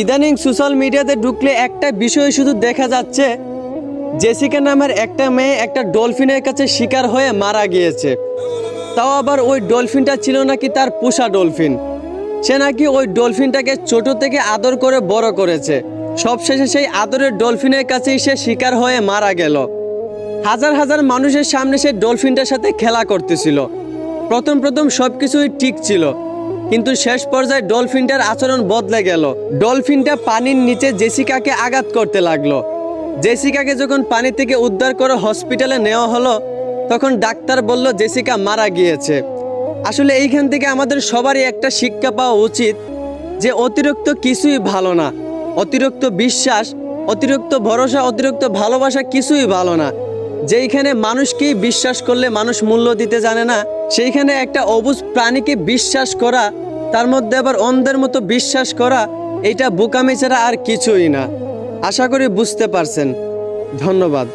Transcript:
ইদানিং সোশ্যাল মিডিয়াতে ঢুকলে একটা বিষয় শুধু দেখা যাচ্ছে। জেসিকা নামের একটা মেয়ে একটা ডলফিনের কাছে শিকার হয়ে মারা গিয়েছে। তাও আবার ওই ডলফিনটা ছিল নাকি তার পোষা ডলফিন। সে নাকি ওই ডলফিনটাকে ছোট থেকে আদর করে বড় করেছে। সবশেষে সেই আদরের ডলফিনের কাছেই সে শিকার হয়ে মারা গেল। হাজার হাজার মানুষের সামনে সে ডলফিনটার সাথে খেলা করতেছিল। প্রথম প্রথম সব কিছুই ঠিক ছিল। কিন্তু শেষ পর্যায়ে ডলফিনটার আচরণ বদলে গেল। ডলফিনটা পানির নিচে জেসিকাকে আঘাত করতে লাগল। জেসিকাকে যখন পানি থেকে উদ্ধার করে হসপিটালে নেওয়া হলো, তখন ডাক্তার বলল জেসিকা মারা গিয়েছে। আসলে এইখান থেকে আমাদের সবারই একটা শিক্ষা পাওয়া উচিত যে অতিরিক্ত কিছুই ভালো না। অতিরিক্ত বিশ্বাস, অতিরিক্ত ভরসা, অতিরিক্ত ভালোবাসা কিছুই ভালো না। যেইখানে মানুষকেই বিশ্বাস করলে মানুষ মূল্য দিতে জানে না, সেইখানে একটা অবুজ প্রাণীকে বিশ্বাস করা, তার মধ্যে আবার অন্ধের মতো বিশ্বাস করা এটা বোকামি ছাড়া আর কিছুই না। আশা করি বুঝতে পারছেন। ধন্যবাদ।